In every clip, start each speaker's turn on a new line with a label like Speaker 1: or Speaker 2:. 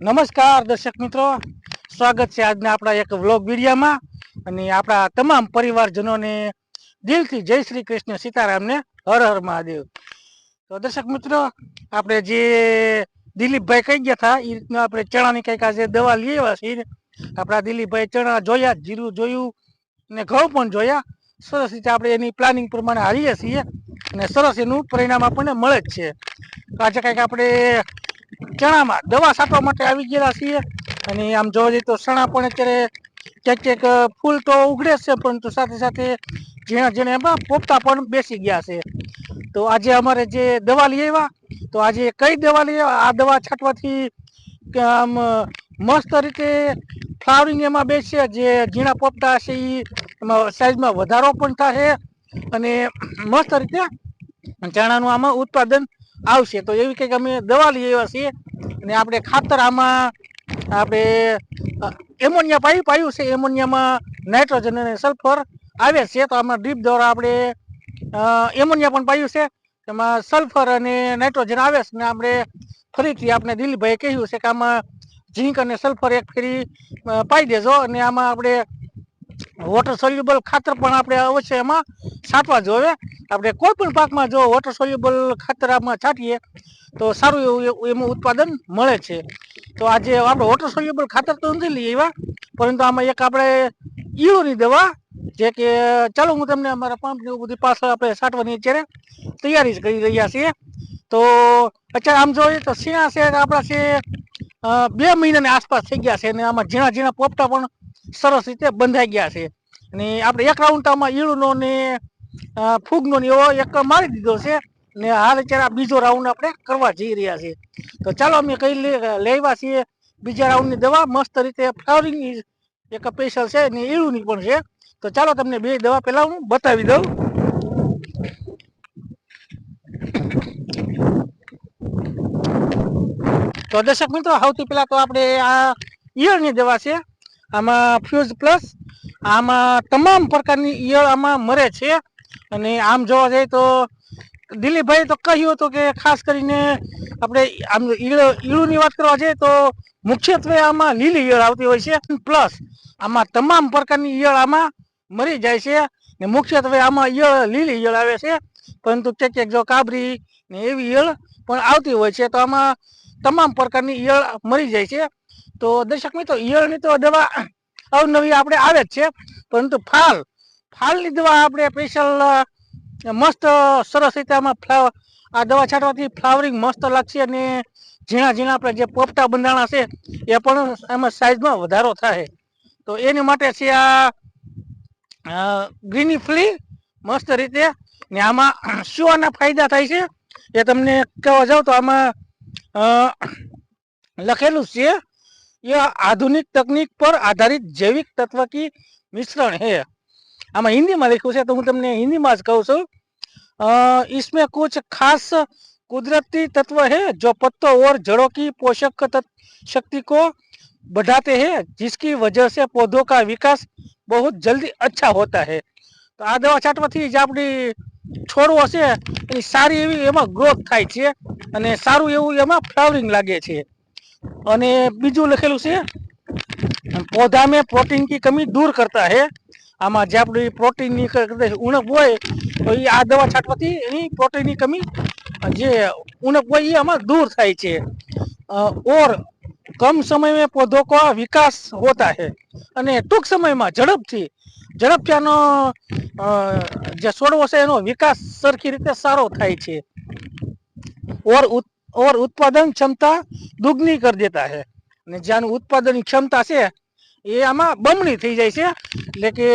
Speaker 1: નમસ્કાર દર્શક મિત્રો. સ્વાગત છે આજના આપણા એક વ્લોગ વિડીયામાં. અને આપણા તમામ પરિવારજનોને દિલથી જય શ્રી કૃષ્ણ સીતારામને હર હર મહાદેવ. તો દર્શક મિત્રો, આપણે જે દિલીપભાઈ કહી ગયા હતા એ રીતના આપણે ચણાની કંઈક આજે દવા લઈ આવ્યા છીએ. આપણા દિલીપભાઈ ચણા જોયા, જીરું જોયું, ને ઘઉં પણ જોયા. સરસ રીતે આપણે એની પ્લાનિંગ પ્રમાણે હારીએ છીએ. અને સરસ એનું પરિણામ આપણને મળે જ છે. આજે કંઈક આપણે ચણામાં દવા છાંટવા માટે આવી ગયેલા છીએ. અને આમ જોવા જઈએ તો ચણા પણ અત્યારે ક્યાંક ક્યાંક ફૂલ તો ઉગડે જ છે, પરંતુ સાથે સાથે ઝીણા ઝીણા એમાં પોપતા પણ બેસી ગયા છે. તો આજે અમારે જે દવા લઈ આવ્યા, તો આજે કઈ દવા લઈ આ દવા છાંટવાથી આમ મસ્ત રીતે ફ્લાવરિંગ એમાં બેસશે જે ઝીણા પોપતા હશે એ એમાં સાઈઝમાં વધારો પણ થશે અને મસ્ત રીતે ચણાનું આમાં ઉત્પાદન આવશે. તો એવી કંઈક અમે દવા લઈ આવ્યા છીએ અને આપણે ખાતર આમાં આપણે એમોનિયા પાયું પાયું છે. એમોનિયામાં નાઇટ્રોજન અને સલ્ફર આવે છે. તો આમાં ડ્રીપ દ્વારા આપણે એમોનિયા પણ પાયું છે. એમાં સલ્ફર અને નાઇટ્રોજન આવે છે. ને આપણે ફરીથી આપણે દિલીપભાઈએ કહ્યું છે કે આમાં ઝીંક અને સલ્ફર એક ફેરી પાઈ દેજો. અને આમાં આપણે વોટર સોલ્યુબલ ખાતર પણ આપણે અવશ્ય એમાં છાંટવા જોઈએ. આપણે કોઈ પણ પાકમાં જો વોટર સોલ્યુબલ ખાતર આમાં છાંટીએ, તો સારું એવું એમાં ઉત્પાદન મળે છે. તો આજે આપણે વોટર સોલ્યુબલ ખાતર તો નથી લઈ આવ્યા, પરંતુ આમાં એક આપણે ઈળોની દવા, જે કે ચાલો હું તમને અમારા પંપની એવું બધી પાછળ આપણે છાંટવાની અત્યારે તૈયારી કરી રહ્યા છીએ. તો અત્યારે આમ જોઈએ તો સીણા છે આપણા છે બે મહિનાની આસપાસ થઈ ગયા છે, અને આમાં ઝીણા ઝીણા પોપટા પણ સરસ રીતે બંધાઈ ગયા છે. અને આપણે એક રાઉન્ડ આમાં ઈળનો ને ફૂગનો ને એવો એક મારી દીધો છે ને હાલ અત્યારે આ બીજો રાઉન્ડ આપણે કરવા જઈ રહ્યા છીએ. તો ચાલો અમે કઈ લેવા છીએ બીજા રાઉન્ડની દવા. મસ્ત રીતે ફ્લાવરિંગ એક સ્પેશિયલ છે ને ઈળુની પણ છે. તો ચાલો તમને બે દવા પેલા હું બતાવી દઉં. તો દર્શક મિત્રો, સૌથી પહેલા તો આપણે આ ઈયળની દવા છે. આમાં ફ્યુઝ પ્લસ આમાં તમામ પ્રકારની ઈયળ આમાં મરે છે. અને આમ જોવા જઈએ તો દિલીપભાઈ તો કહ્યું હતું કે ખાસ કરીને આપણે આમ ઈળ ઈળુની વાત કરવા જઈએ તો મુખ્યત્વે આમાં લીલી ઈયળ આવતી હોય છે. પ્લસ આમાં તમામ પ્રકારની ઈયળ આમાં મરી જાય છે ને મુખ્યત્વે આમાં ઈયળ લીલી ઈયળ આવે છે. પરંતુ ક્યાંક ક્યાંક જો કાબરી ને એવી ઈયળ પણ આવતી હોય છે, તો આમાં તમામ પ્રકારની ઈયળ મરી જાય છે. તો દર્શક મિત્રો, ઈયળની તો દવા અવનવી આપણે આવે જ છે, પરંતુ ફાલ ફાલ લીધવા આપણે સ્પેશિયલ મસ્ત, સરસ રીતે આમાં ફ્લાવર આ દવા છાંટવાથી ફ્લાવરિંગ મસ્ત લાગશે અને ઝીણા ઝીણા આપણે જે પોપટા બંધાણા છે, એ પણ એમાં સાઈઝમાં વધારો થાય. તો એની માટે છે આ ગ્રીની ફ્લી મસ્ત રીતે, ને આમાં શું આના ફાયદા થાય છે. એ તમને કહેવા જાઉં તો આમાં લખેલું છે, એ આધુનિક તકનીક પર આધારિત જૈવિક તત્વકી મિશ્રણ હે આમાં હિન્દીમાં લખ્યું છે તો હું તમને હિન્દીમાં જ કહું છું अ, इसमें कुछ खास कुदरती तत्व है जो पत्तों और जड़ों की पोषक तत्- शक्ति को बढ़ाते हैं जिसकी वजह से पौधों का विकास बहुत जल्दी अच्छा होता है તો આ દવા છાંટવાથી જે આપણી છોડવો છે એની સારી એવી એમાં ગ્રોથ થાય છે અને સારું એવું એમાં ફ્લાવરિંગ લાગે છે અને બીજું લખેલું છે पौधा में प्रोटीन की कमी दूर करता है આમાં જે આપણું પ્રોટીનની ઉણપ હોય, તો એ આ દવા છાંટવાથી એની પ્રોટીનની કમી, જે ઉણપ હોય એ આમાં દૂર થાય છે. ઓર કમ સમય મેં પૌધો વિકાસ હોતા હે. અને ટૂંક સમયમાં ઝડપથી ઝડપથી આનો જે છોડવો છે એનો વિકાસ સરખી રીતે સારો થાય છે. ઓર ઓર ઉત્પાદન ક્ષમતા દુગની કરી દેતા હે. અને જ્યાંનું ઉત્પાદનની ક્ષમતા છે એ આમાં બમણી થઈ જાય છે. એટલે કે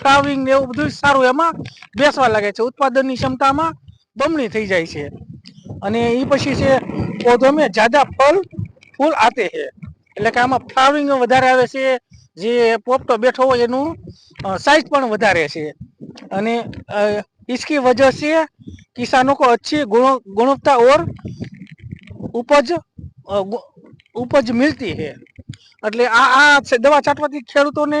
Speaker 1: ફ્લાવરિંગ ને એવું બધું સારું એમાં બેસવા લાગે છે. ઉત્પાદનની ક્ષમતામાં બમણી થઈ જાય છે. અને એ પછી છે, પૌધો મેં જ્યાદા ફળ, ફૂલ આતે છે. એટલે કે આમાં ફ્લાવરિંગ વધારે આવે છે. જે પોપટો બેઠો હોય એનું સાઇઝ પણ વધારે છે. અને इसकी वजह છે, કિસાનો को अच्छी ગુણવત્તા ઓર ઉપજ ઉપજ उपज मिलती એટલે આ આ દવા છાંટવાથી ખેડૂતોને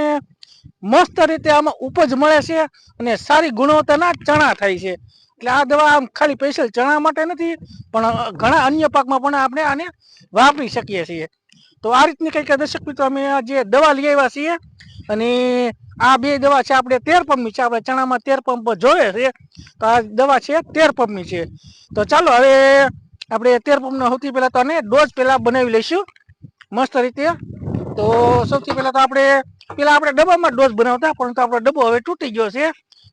Speaker 1: મસ્ત રીતે આમાં ઉપજ મળે છે અને સારી ગુણવત્તાના ચણા થાય છે. એટલે આ દવા આમ ખાલી સ્પેશિયલ ચણા માટે નથી, પણ ઘણા અન્ય પાકમાં પણ આપણે આને વાપરી શકીએ છીએ. તો આ રીતની કંઈક દર્શક મિત્રો અમે જે દવા લઈ આવ્યા છીએ અને આ બે દવા છે આપણે તેર પંપની છે. આપણે ચણામાં તેર પંપ જોવે છે, તો આ દવા છે તેર પંપની છે. તો ચાલો હવે આપણે તેર પંપનો સૌથી પહેલાં તો આને ડોઝ પહેલાં બનાવી લઈશું. મસ્ત રીતે તો સૌથી પહેલા તો આપણે પેલા આપણે ડબ્બામાં ડોઝ બનાવતા પરંતુ આપણો ડબ્બો હવે તૂટી ગયો છે.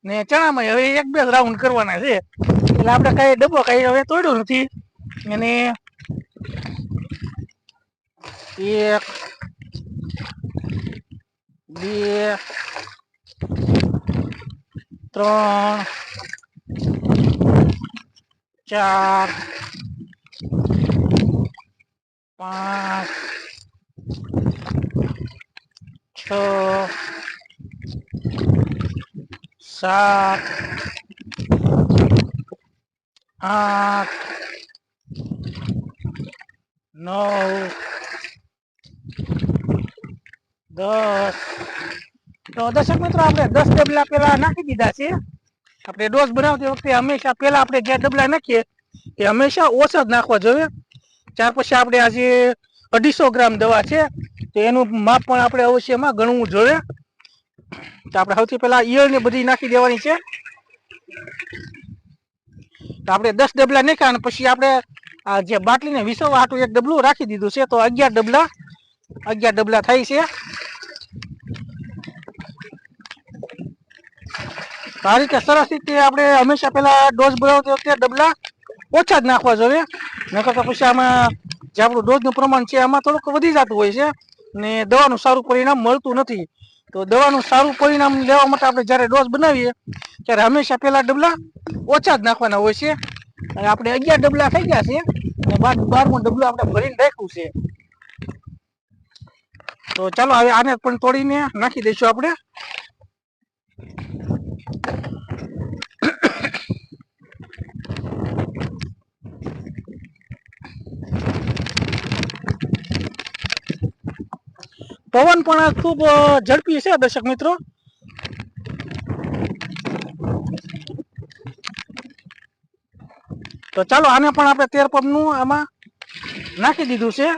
Speaker 1: ને ચણામાં હવે એક બે રાઉન્ડ કરવાના છે. એટલે આપણે કાંઈ ડબ્બો કાંઈ હવે તોડ્યો નથી. અને એક, બે, ત્રણ, ચાર, પાંચ છ સાત, આઠ, નવ, દસ. તો દર્શક મિત્રો, આપણે દસ ડબલા પેલા નાખી દીધા છે. આપણે ડોઝ બનાવતી વખતે હંમેશા પેલા આપણે જે ડબલા નાખીએ, એ હંમેશા ઓછા જ નાખવા જોઈએ. ત્યાર પછી આપણે આજે અઢીસો ગ્રામ દવા છે. તો એનું માપ પણ આપણે અવશ્ય એમાં ગણવું જોઈએ. તો આપણે સૌથી પહેલા ઈયળ ને બધી નાખી દેવાની છે. તો આપણે દસ ડબલા નાખ્યા અને પછી આપણે આ જે બાટલીને વિસવવા હાટું એક ડબલું રાખી દીધું છે. તો અગિયાર ડબલા અગિયાર ડબલા થાય છે. આ રીતે સરસ રીતે આપણે હંમેશા પહેલા ડોઝ ભરાવતી વખતે ડબલા ઓછા જ નાખવા જોઈએ. નકર તો પછી આમાં જે આપણું ડોઝનું પ્રમાણ છે એમાં થોડુંક વધી જતું હોય છે. ને દવાનું સારું પરિણામ મળતું નથી. તો દવાનું સારું પરિણામ લેવા માટે આપણે જ્યારે ડોઝ બનાવીએ, ત્યારે હંમેશા પેલા ડબલા ઓછા જ નાખવાના હોય છે. અને આપણે અગિયાર ડબલા થઈ ગયા છે અને બાર બારમું ડબલું આપણે ભરીને રાખ્યું છે. તો ચાલો, હવે આને પણ તોડીને નાખી દઈશું આપણે. પવન પણ ખૂબ ઝડપી છે, દર્શક મિત્રો. તો ચાલો, આને પણ આપણે તેર પંપનું આમાં નાખી દીધું છે.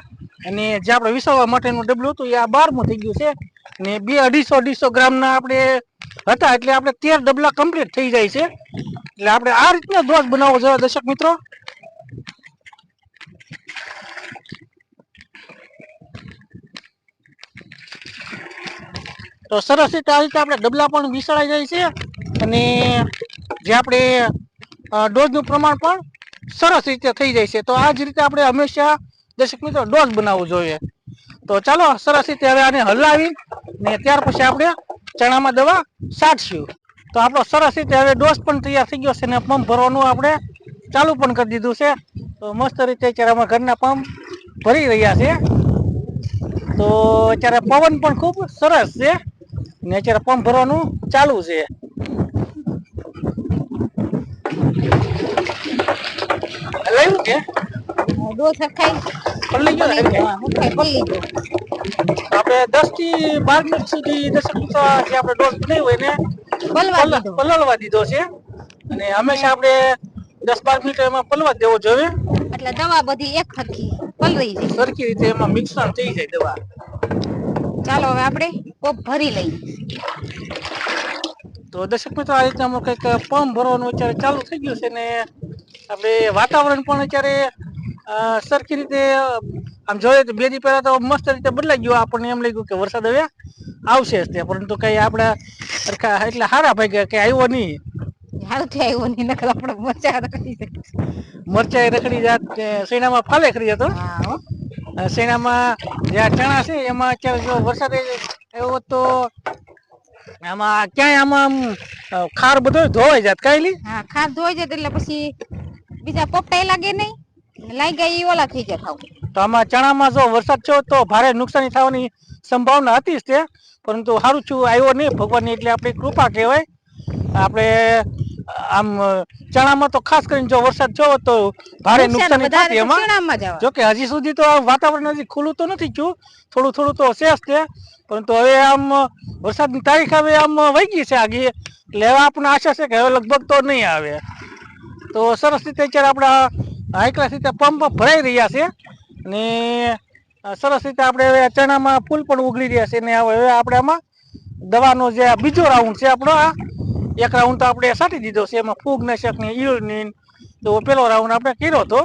Speaker 1: અને જે આપણે વિસાવવા માટેનું ડબલું હતું, એ આ બારમું થઈ ગયું છે. ને બે અઢીસો અઢીસો ગ્રામના આપણે હતા, એટલે આપણે તેર ડબલા કમ્પ્લીટ થઈ જાય છે. એટલે આપણે આ રીતના દોષ બનાવવો જોઈએ દર્શક મિત્રો. તો સરસ રીતે આ રીતે આપણે ડબલા પણ વિસળાઈ જાય છે અને જે આપણે ડોઝનું પ્રમાણ પણ સરસ રીતે થઈ જાય છે. તો આ જ રીતે આપણે હંમેશા દર્શક મિત્રો ડોઝ બનાવવો જોઈએ. તો ચાલો સરસ રીતે હવે આને હલાવી ને ત્યાર પછી આપણે ચણામાં દવા છાંટશું તો આપણો સરસ રીતે હવે ડોઝ પણ તૈયાર થઈ ગયો છે ને પંપ ભરવાનું આપણે ચાલુ પણ કરી દીધું છે. તો મસ્ત રીતે અત્યારે અમારા ઘરના પંપ ભરી રહ્યા છે. તો અત્યારે પવન પણ ખૂબ સરસ છે. ને અત્યારે પંપ ભરવાનું ચાલુ છે. હલાવ્યું કે
Speaker 2: ડોસ ખાઈ
Speaker 1: પલ્લી ગયો ને?
Speaker 2: પલ્લી ગયો.
Speaker 1: આપણે દસથી બાર મિનિટ સુધી દસ મિનિટ જે આપણે ડોઝ બનાવ્યો હોય ને
Speaker 2: પલવા
Speaker 1: પલળવા દીધો છે. અને હંમેશા આપણે દસ બાર મિનિટ એમાં પલવા દેવો જોઈએ.
Speaker 2: એટલે દવા બધી એક હરખી પલળી જાય.
Speaker 1: સરખી રીતે એમાં મિશ્રણ થઈ જાય દવા.
Speaker 2: ચાલો હવે આપણે કોપ ભરી લઈ.
Speaker 1: તો દર્શક મિત્રો આ રીતના અમુક કંઈક પંપ ભરવાનું અત્યારે ચાલુ થઈ ગયું છે ને આપણે વાતાવરણ પણ અત્યારે સરખી રીતે આમ જોઈએ તો બે દી પહેલા તો મસ્ત રીતે બદલાઈ ગયું. આપણને એમ લાગ્યું કે વરસાદ હવે આવશે જ તે પરંતુ કઈ આપણે સરખા એટલે હારા ગયા કે આવ્યો નહીં.
Speaker 2: આવતી આવ્યો નહીં નકર આપણે મજા કરી
Speaker 1: મરચાઈ રખડી જાત શેણામાં ફાલે ખરી જતો. શેણામાં જે ચણા છે એમાં અત્યારે જો વરસાદ હોત તો આમાં ક્યાંય આમાં ખાર બધો ધોવાઈ જાત કાયલી
Speaker 2: હા ખાર ધોવાઈ જાત એટલે પછી બીજા પોપટાઈ લાગે નહીં લાગી ગયા ઈ ઓલા થઈ જાય ખાવ.
Speaker 1: તો આમાં ચણામાં જો વરસાદ થયો તો ભારે નુકસાની થવાની સંભાવના હતી જ તે પરંતુ સારું છું આવ્યો નહીં ભગવાનની એટલે આપણી કૃપા કહેવાય. આપણે આમ ચણામાં તો ખાસ કરીને જો વરસાદ થયો તો ભારે
Speaker 2: નુકસાન
Speaker 1: થતી એમાં.
Speaker 2: જ
Speaker 1: કે હજી સુધી તો વાતાવરણ હજી ખુલ્લું તો નથી થયું થોડું થોડું તો છે જ તે પરંતુ હવે આમ, વરસાદની તારીખ હવે આમ વહી ગઈ છે આગી એટલે હવે આપણને આશા છે કે હવે લગભગ તો નહીં આવે. તો સરસ રીતે અત્યારે આપણા હાઈક્લાસ રીતે પંપ ભરાઈ રહ્યા છે. અને સરસ રીતે આપણે હવે ચણામાં ફૂલ પણ ઉગડી રહ્યા છે. ને હવે આપણે આમાં દવાનો જે બીજો રાઉન્ડ છે આપણો, આ એક રાઉન્ડ તો આપણે સાટી દીધો છે. એમાં ફૂગનાશકની ઈયળની તો પેલો રાઉન્ડ આપણે કર્યો હતો.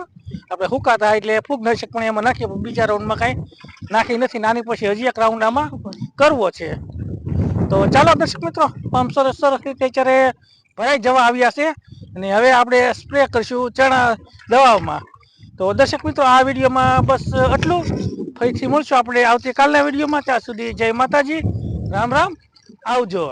Speaker 1: આપણે હુકાતા એટલે ફૂગ નહીં શકે પણ એમાં નાખીએ બીજા રાઉન્ડમાં કાંઈ નાખી નથી. નાની પછી હજી એક રાઉન્ડ આમાં કરવો છે. તો ચાલો દર્શક મિત્રો, આમ સરસ સરસ રીતે અત્યારે ભરાઈ જવા આવ્યા છે. અને હવે આપણે સ્પ્રે કરીશું ચણા દવામાં. તો દર્શક મિત્રો, આ વિડીયોમાં બસ આટલું ફરીથી મળશું આપણે આવતીકાલના વિડીયોમાં. ત્યાં સુધી જય માતાજી. રામ રામ. આવજો.